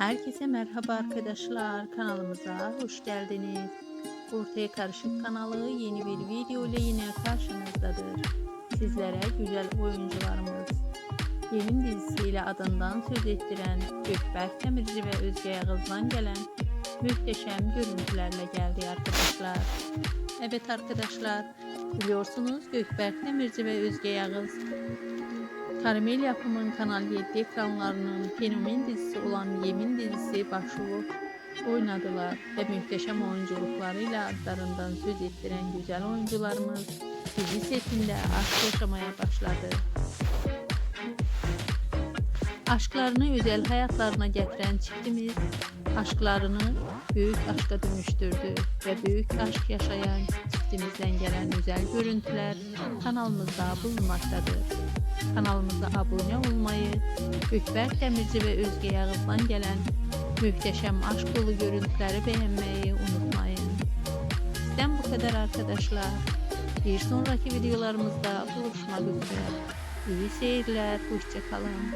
Herkese merhaba arkadaşlar. Kanalımıza hoş geldiniz. Ortaya Karışık kanalı yeni bir video ile yine karşınızdadır. Sizlere güzel oyuncularımız Yemin dizisiyle adından söz ettiren Gökberk Demirci ve Özge Yağız'dan gelen muhteşem görüntülerle geldi arkadaşlar. Evet arkadaşlar biliyorsunuz Gökberk Demirci ve Özge Yağız Karamel yapımın Kanal 7 ekranlarının fenomen dizisi olan Yemin dizisi başrol oynadılar ve muhteşem oyunculuklarıyla adlarından söz ettiren güzel oyuncularımız dizi setinde aşk yaşamaya başladı. Aşklarını özel hayatlarına getiren çiftimiz aşklarını büyük aşka dönüştürdü ve büyük aşk yaşayan çiftimizden gelen güzel görüntüler kanalımızda bulunmaktadır. Kanalımıza abone olmayı, Gökberk Demirci ve Özge Yağız'dan gelen muhteşem aşk dolu görüntüleri beğenmeyi unutmayın. Bizden bu kadar arkadaşlar. Bir sonraki videolarımızda buluşmak üzere. İyi seyirler, hoşçakalın.